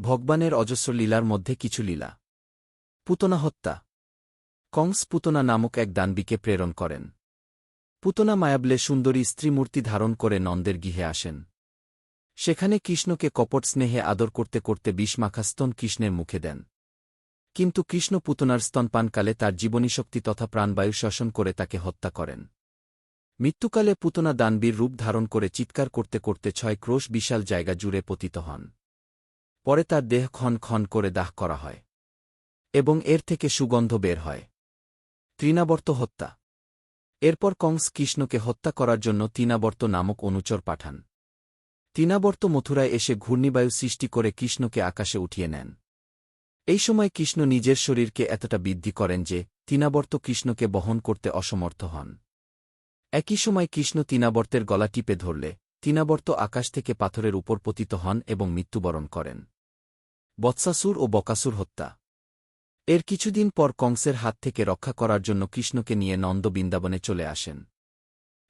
ভগবানের অজস্র লীলার মধ্যে কিছু লীলা। পুতনা হত্যা। কংস পুতনা নামক এক দানবীকে প্রেরণ করেন। পুতনা মায়াবলে সুন্দরী স্ত্রীমূর্তি ধারণ করে নন্দের গৃহে আসেন। সেখানে কৃষ্ণকে কপট স্নেহে আদর করতে করতে বিষমাখা স্তন কৃষ্ণের মুখে দেন। কিন্তু কৃষ্ণ পুতনার স্তনপানকালে তার জীবনীশক্তি তথা প্রাণবায়ু শোষণ করে তাকে হত্যা করেন। মৃত্যুকালে পুতনা দানবীর রূপ ধারণ করে চিৎকার করতে করতে ছয় ক্রোশ বিশাল জায়গা জুড়ে পতিত হন। পরে তার দেহ ক্ষণ ক্ষণ করে দাহ করা হয় এবং এর থেকে সুগন্ধ বের হয়। তৃণাবর্ত হত্যা। এরপর কংস কৃষ্ণকে হত্যা করার জন্য তৃণাবর্ত নামক অনুচর পাঠান। তৃণাবর্ত মথুরায় এসে ঘূর্ণিবায়ু সৃষ্টি করে কৃষ্ণকে আকাশে উঠিয়ে নেন। এই সময় কৃষ্ণ নিজের শরীরকে এতটা বৃদ্ধি করেন যে তৃণাবর্ত কৃষ্ণকে বহন করতে অসমর্থ হন। একই সময় কৃষ্ণ তৃণাবর্তের গলা টিপে ধরলে, তৃণাবর্ত আকাশ থেকে পাথরের উপর পতিত হন এবং মৃত্যুবরণ করেন। বৎসাসুর ও বকাসুর হত্যা। এর কিছুদিন পর কংসের হাত থেকে রক্ষা করার জন্য কৃষ্ণকে নিয়ে নন্দ বৃন্দাবনে চলে আসেন।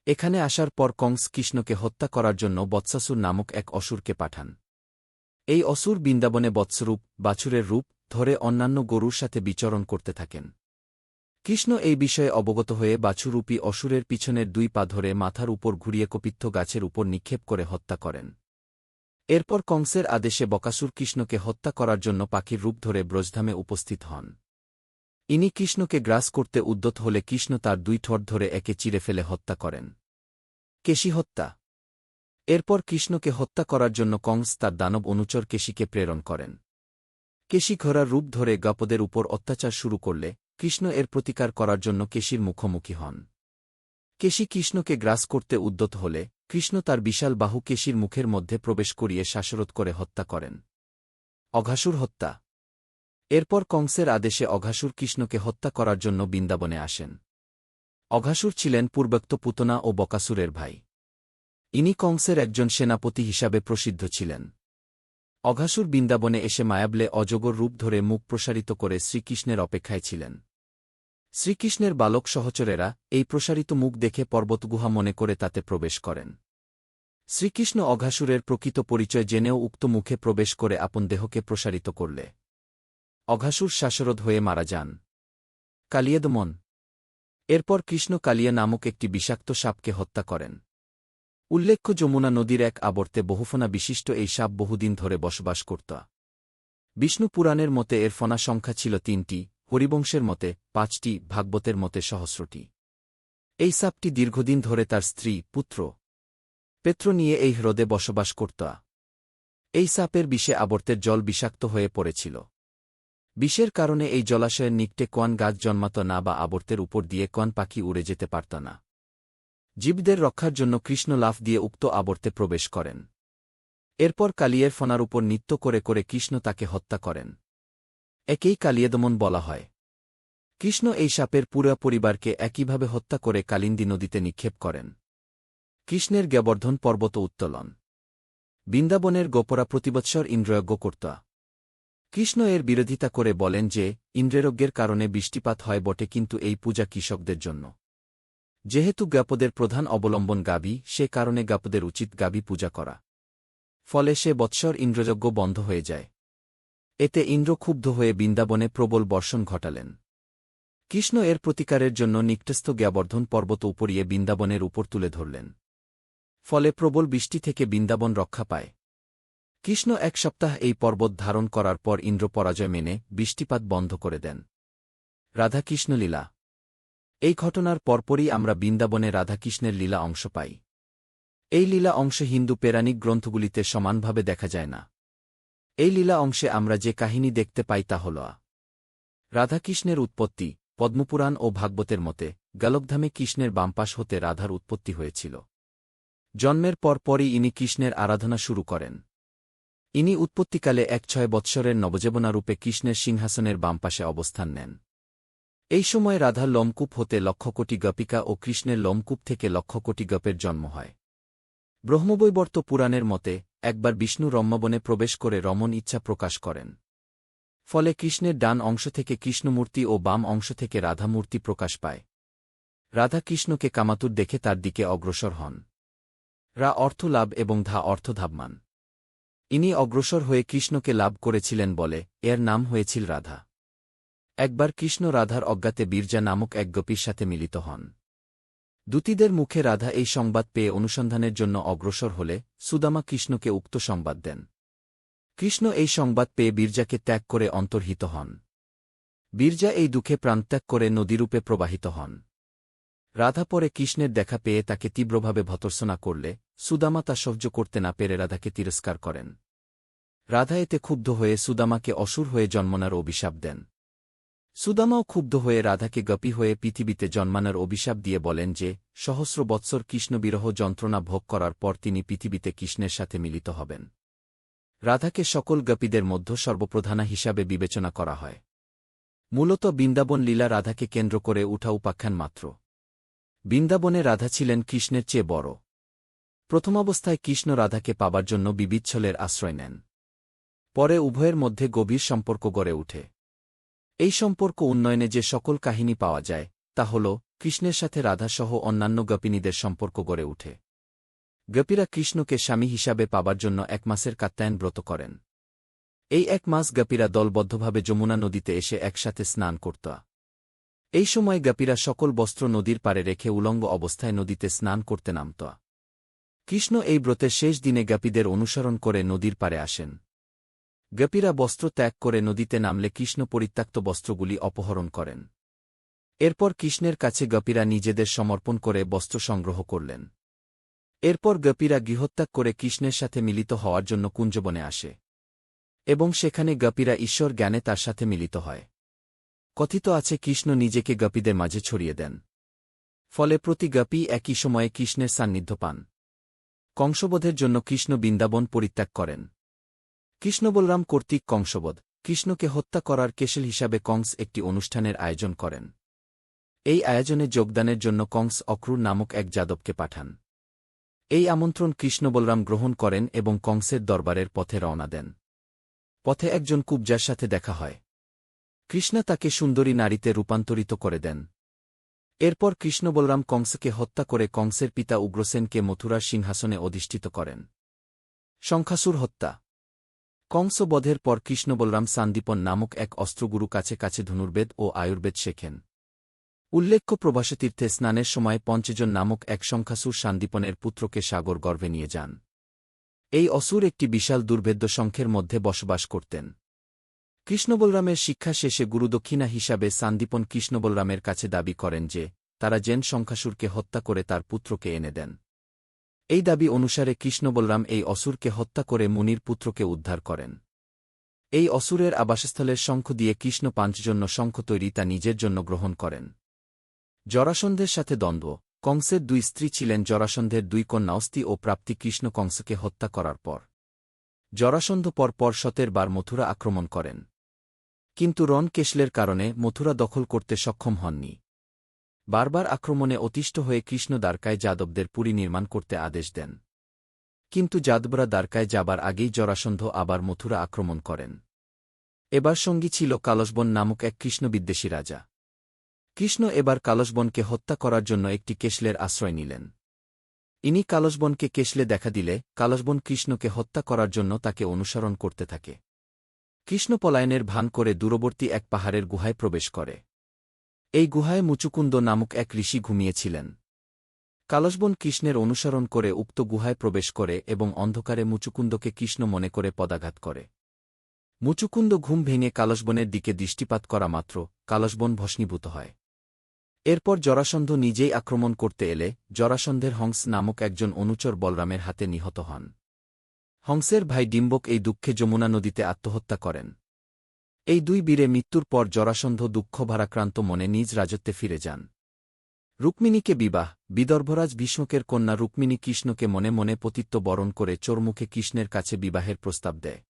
এখানে আসার পর কংস কৃষ্ণকে হত্যা করার জন্য বৎসাসুর নামক এক অসুরকে পাঠান। এই অসুর বৃন্দাবনে বৎসরূপ, বাছুরের রূপ ধরে অন্যান্য গরুর সাথে বিচরণ করতে থাকেন। কৃষ্ণ এই বিষয়ে অবগত হয়ে বাছুরূপী অসুরের পিছনের দুই পা ধরে মাথার উপর ঘুরিয়ে কপিত্থ গাছের উপর নিক্ষেপ করে হত্যা করেন। এরপর কংসের আদেশে বকাসুর কৃষ্ণকে হত্যা করার জন্য পাখির রূপ ধরে ব্রজধামে উপস্থিত হন। ইনি কৃষ্ণকে গ্রাস করতে উদ্যত হলে কৃষ্ণ তার দুই ঠোঁট ধরে একে চিরে ফেলে হত্যা করেন। কেশি হত্যা। এরপর কৃষ্ণকে হত্যা করার জন্য কংস তার দানব অনুচর কেশীকে প্রেরণ করেন। কেশী ঘোড়ার রূপ ধরে গপদের উপর অত্যাচার শুরু করলে কৃষ্ণ এর প্রতিকার করার জন্য কেশীর মুখোমুখি হন। কেশী কৃষ্ণকে গ্রাস করতে উদ্যত হলে, কৃষ্ণ তার বিশাল বাহু কেশীর মুখের মধ্যে প্রবেশ করিয়ে শ্বাসরোধ করে হত্যা করেন। অঘাসুর হত্যা। এরপর কংসের আদেশে অঘাসুর কৃষ্ণকে হত্যা করার জন্য বৃন্দাবনে আসেন। অঘাসুর ছিলেন পূর্বোক্ত পুতনা ও বকাসুরের ভাই। ইনি কংসের একজন সেনাপতি হিসাবে প্রসিদ্ধ ছিলেন। অঘাসুর বৃন্দাবনে এসে মায়াবলে অজগর রূপ ধরে মুখ প্রসারিত করে শ্রীকৃষ্ণের অপেক্ষায় ছিলেন। শ্রীকৃষ্ণের বালক সহচরেরা এই প্রসারিত মুখ দেখে পর্বতগুহা মনে করে তাতে প্রবেশ করেন। শ্রীকৃষ্ণ অঘাসুরের প্রকৃত পরিচয় জেনেও উক্ত মুখে প্রবেশ করে আপন দেহকে প্রসারিত করলে। অঘাসুর শ্বাসরোধ হয়ে মারা যান। কালিয়েদমন। এরপর কৃষ্ণ কালিয়া নামক একটি বিষাক্ত সাপকে হত্যা করেন। উল্লেখ্য, যমুনা নদীর এক আবর্তে বহুফনা বিশিষ্ট এই সাপ বহুদিন ধরে বসবাস করত। বিষ্ণু পুরাণের মতে এর ফনা সংখ্যা ছিল তিনটি হরিবংশের মতে, পাঁচটি ভাগবতের মতে সহস্রটি। এই সাপটি দীর্ঘদিন ধরে তার স্ত্রী, পুত্র, পেত্র নিয়ে এই হ্রদে বসবাস করত। এই সাপের বিষে আবর্তের জল বিষাক্ত হয়ে পড়েছিল। বিষের কারণে এই জলাশয়ের নিকটে কোয়ান গাছ জন্মাত না বা আবর্তের উপর দিয়ে কোয়ান পাখি উড়ে যেতে পারত না। জীবদের রক্ষার জন্য কৃষ্ণ লাফ দিয়ে উক্ত আবর্তে প্রবেশ করেন। এরপর কালিয়ের ফনার উপর নৃত্য করে করে কৃষ্ণ তাকে হত্যা করেন। একেই কালিয়েদমন বলা হয়। কৃষ্ণ এই সাপের পুরা পরিবারকে একইভাবে হত্যা করে কালিন্দী নদীতে নিক্ষেপ করেন। কৃষ্ণের জ্ঞাবর্ধন পর্বত উত্তোলন। বৃন্দাবনের গোপরা প্রতিবৎসর ইন্দ্রয়জ্ঞ করত। কৃষ্ণ এর বিরোধিতা করে বলেন যে, ইন্দ্রেরজ্ঞের কারণে বৃষ্টিপাত হয় বটে কিন্তু এই পূজা কৃষকদের জন্য। যেহেতু জ্ঞাপদের প্রধান অবলম্বন গাবি, সে কারণে জ্ঞাপদের উচিত গাবি পূজা করা। ফলে সে বৎসর ইন্দ্রযজ্ঞ বন্ধ হয়ে যায়। এতে ইন্দ্র ক্ষুব্ধ হয়ে বৃন্দাবনে প্রবল বর্ষণ ঘটালেন। কৃষ্ণ এর প্রতিকারের জন্য নিকটস্থ জ্ঞাবর্ধন পর্বত উপরিয়ে বৃন্দাবনের উপর তুলে ধরলেন। ফলে প্রবল বৃষ্টি থেকে বৃন্দাবন রক্ষা পায়। কৃষ্ণ এক সপ্তাহ এই পর্বত ধারণ করার পর ইন্দ্র পরাজয় মেনে বৃষ্টিপাত বন্ধ করে দেন। রাধাকৃষ্ণ লীলা। এই ঘটনার পরপরই আমরা বৃন্দাবনে রাধাকৃষ্ণের লীলা অংশ পাই। এই লীলা অংশ হিন্দু পেরাণিক গ্রন্থগুলিতে সমানভাবে দেখা যায় না। এই লীলা অংশে আমরা যে কাহিনী দেখতে পাই তা হল রাধাকৃষ্ণের উৎপত্তি, পদ্মপুরাণ ও ভাগবতের মতে, গালকধামে কৃষ্ণের বামপাশ হতে রাধার উৎপত্তি হয়েছিল। জন্মের পর পরই ইনি কৃষ্ণের আরাধনা শুরু করেন। ইনি উৎপত্তিকালে এক ছয় বৎসরের নবজেবনারূপে কৃষ্ণের সিংহাসনের বামপাশে অবস্থান নেন। এই সময় রাধার লমকূপ হতে লক্ষ কোটি গপিকা ও কৃষ্ণের লমকূপ থেকে লক্ষ কোটি গপের জন্ম হয়। ব্রহ্মবৈবর্ত পুরাণের মতে, একবার বিষ্ণু রম্যবনে প্রবেশ করে রমন ইচ্ছা প্রকাশ করেন। ফলে কৃষ্ণের ডান অংশ থেকে কৃষ্ণমূর্তি ও বাম অংশ থেকে রাধামূর্তি প্রকাশ পায়। রাধা কৃষ্ণকে কামাতুর দেখে তার দিকে অগ্রসর হন। রা অর্থ লাভ এবং ধা অর্থ ধাবমান ইনি অগ্রসর হয়ে কৃষ্ণকে লাভ করেছিলেন বলে, এর নাম হয়েছিল রাধা। একবার কৃষ্ণ রাধার অজ্ঞাতে বীরজা নামক এক গোপীর সাথে মিলিত হন। দূতীদের মুখে রাধা এই সংবাদ পেয়ে অনুসন্ধানের জন্য অগ্রসর হলে সুদামা কৃষ্ণকে উক্ত সংবাদ দেন। কৃষ্ণ এই সংবাদ পেয়ে বীরজাকে ত্যাগ করে অন্তর্হিত হন। বীরজা এই দুঃখে প্রাণত্যাগ করে নদীরূপে প্রবাহিত হন। রাধা পরে কৃষ্ণের দেখা পেয়ে তাকে তীব্রভাবে ভতর্সনা করলে সুদামা তা সহ্য করতে না পেরে রাধাকে তিরস্কার করেন। রাধা এতে ক্ষুব্ধ হয়ে সুদামাকে অসুর হয়ে জন্মনার অভিশাপ দেন। সুদামাও ক্ষুব্ধ হয়ে রাধাকে গপি হয়ে পৃথিবীতে জন্মানোর অভিশাপ দিয়ে বলেন যে, সহস্র বৎসর কৃষ্ণবিরহ যন্ত্রণা ভোগ করার পর তিনি পৃথিবীতে কৃষ্ণের সাথে মিলিত হবেন। রাধাকে সকল গপিদের মধ্য সর্বপ্রধানা হিসাবে বিবেচনা করা হয়। মূলত বৃন্দাবন লীলা রাধাকে কেন্দ্র করে উঠা উপাখ্যান মাত্র। বৃন্দাবনে রাধা ছিলেন কৃষ্ণের চেয়ে বড়। প্রথমাবস্থায় কৃষ্ণ রাধাকে পাবার জন্য বিবিচ্ছলের আশ্রয় নেন। পরে উভয়ের মধ্যে গভীর সম্পর্ক গড়ে উঠে এই সম্পর্ক উন্নয়নে যে সকল কাহিনী পাওয়া যায়, তা হল, কৃষ্ণের সাথে রাধাসহ অন্যান্য গপিনীদের সম্পর্ক গড়ে উঠে গপিরা কৃষ্ণকে স্বামী হিসাবে পাবার জন্য এক মাসের কাত্যায়ন ব্রত করেন। এই এক মাস গপিরা দলবদ্ধভাবে যমুনা নদীতে এসে একসাথে স্নান করত। এই সময় গপিরা সকল বস্ত্র নদীর পারে রেখে উলঙ্গ অবস্থায় নদীতে স্নান করতে নামত। কৃষ্ণ এই ব্রতের শেষ দিনে গপিদের অনুসরণ করে নদীর পারে আসেন। গপিরা বস্ত্র ত্যাগ করে নদীতে নামলে কৃষ্ণ পরিত্যক্ত বস্ত্রগুলি অপহরণ করেন। এরপর কৃষ্ণের কাছে গপিরা নিজেদের সমর্পণ করে বস্ত্র সংগ্রহ করলেন। এরপর গপিরা গৃহত্যাগ করে কৃষ্ণের সাথে মিলিত হওয়ার জন্য কুঞ্জবনে আসে। এবং সেখানে গপিরা ঈশ্বর জ্ঞানে তার সাথে মিলিত হয়। কথিত আছে কৃষ্ণ নিজেকে গপিদের মাঝে ছড়িয়ে দেন। ফলে প্রতি গপি একই সময়ে কৃষ্ণের সান্নিধ্য পান। কংসবোধের জন্য কৃষ্ণ বৃন্দাবন পরিত্যাগ করেন। কৃষ্ণ বলরাম কর্তৃক কংসবোধ, কৃষ্ণকে হত্যা করার কেশেল হিসাবে কংস একটি অনুষ্ঠানের আয়োজন করেন। এই আয়োজনে যোগদানের জন্য কংস অক্রুর নামক এক যাদবকে পাঠান। এই আমন্ত্রণ কৃষ্ণ বলরাম গ্রহণ করেন এবং কংসের দরবারের পথে রওনা দেন। পথে একজন কুবজার সাথে দেখা হয়। কৃষ্ণা তাকে সুন্দরী নারীতে রূপান্তরিত করে দেন। এরপর কৃষ্ণ বলরাম কংসকে হত্যা করে কংসের পিতা উগ্রসেনকে মথুরার সিংহাসনে অধিষ্ঠিত করেন। শঙ্খাসুর হত্যা কংস বধের পর কৃষ্ণ বলরাম সান্দীপন নামক এক অস্ত্রগুরু কাছে কাছে ধনুর্বেদ ও আয়ুর্বেদ শেখেন। উল্লেখ্য প্রবাসতীর্থে স্নানের সময় পঞ্চজন নামক এক সংখ্যাসুর সান্দীপনের পুত্রকে সাগর গর্ভে নিয়ে যান। এই অসুর একটি বিশাল দুর্ভেদ্য সংখ্যের মধ্যে বসবাস করতেন। কৃষ্ণবলরামের শিক্ষা শেষে গুরুদক্ষিণা হিসাবে সান্দীপন কৃষ্ণবলরামের কাছে দাবি করেন যে, তারা জেন সংখ্যাসুরকে হত্যা করে তার পুত্রকে এনে দেন। এই দাবি অনুসারে কৃষ্ণ বলরাম এই অসুরকে হত্যা করে মুনির পুত্রকে উদ্ধার করেন। এই অসুরের আবাসস্থলের শঙ্খ দিয়ে কৃষ্ণ পাঁচজন্য শঙ্খ তৈরি তা নিজের জন্য গ্রহণ করেন। জরাসন্ধের সাথে দ্বন্দ্ব। কংসের দুই স্ত্রী ছিলেন জরাসন্ধের দুই কন্যা অস্থি ও প্রাপ্তি কৃষ্ণ কংসকে হত্যা করার পর। জরাসন্ধ পর পর শতের বার মথুরা আক্রমণ করেন। কিন্তু রণ কেশলের কারণে মথুরা দখল করতে সক্ষম হননি। বারবার আক্রমণে অতিষ্ঠ হয়ে কৃষ্ণ দ্বারকায় যাদবদের পুরী নির্মাণ করতে আদেশ দেন। কিন্তু যাদবরা দ্বারকায় যাবার আগেই জরাসন্ধ আবার মথুরা আক্রমণ করেন। এবার সঙ্গী ছিল কালসবন নামক এক কৃষ্ণবিদ্বেষী রাজা। কৃষ্ণ এবার কালসবনকে হত্যা করার জন্য একটি কেশলের আশ্রয় নিলেন। ইনি কালসবনকে কেশলে দেখা দিলে কালসবন কৃষ্ণকে হত্যা করার জন্য তাকে অনুসরণ করতে থাকে। কৃষ্ণ পলায়নের ভান করে দূরবর্তী এক পাহাড়ের গুহায় প্রবেশ করে। এই গুহায় মুচুকুন্দ নামক এক ঋষি ঘুমিয়েছিলেন। কালসবন কৃষ্ণের অনুসরণ করে উক্ত গুহায় প্রবেশ করে এবং অন্ধকারে মুচুকুন্দকে কৃষ্ণ মনে করে পদাঘাত করে। মুচুকুন্দ ঘুম ভেঙে কালসবনের দিকে দৃষ্টিপাত করা মাত্র কালসবন ভস্মীভূত হয়। এরপর জরাসন্ধ নিজেই আক্রমণ করতে এলে জরাসন্ধের হংস নামক একজন অনুচর বলরামের হাতে নিহত হন। হংসের ভাই ডিম্বক এই দুঃখে যমুনা নদীতে আত্মহত্যা করেন। এই দুই বীরে মৃত্যুর পর জরাসন্ধ দুঃখ ভারাক্রান্ত মনে নিজ রাজত্বে ফিরে যান। রুক্মিণীকে বিবাহ, বিদর্ভরাজ ভীষ্মকের কন্যা রুক্মিণী কৃষ্ণকে মনে মনে পতিত্ব বরণ করে চোরমুখে কৃষ্ণের কাছে বিবাহের প্রস্তাব দেয়।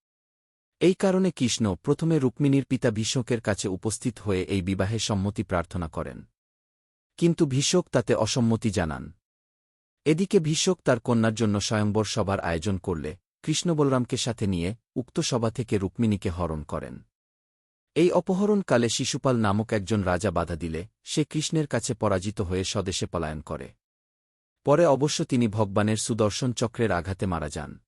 এই কারণে কৃষ্ণ প্রথমে রুক্মিণীর পিতা ভীষ্মকের কাছে উপস্থিত হয়ে এই বিবাহে সম্মতি প্রার্থনা করেন। কিন্তু ভীষক তাতে অসম্মতি জানান। এদিকে ভীষক তার কন্যার জন্য স্বয়ম্বর সভার আয়োজন করলে কৃষ্ণ বলরামকে সাথে নিয়ে উক্ত সভা থেকে রুক্মিণীকে হরণ করেন। এই অপহরণকালে শিশুপাল নামক একজন রাজা বাধা দিলে, সে কৃষ্ণের কাছে পরাজিত হয়ে স্বদেশে পলায়ন করে। পরে অবশ্য তিনি ভগবানের সুদর্শন চক্রের আঘাতে মারা যান।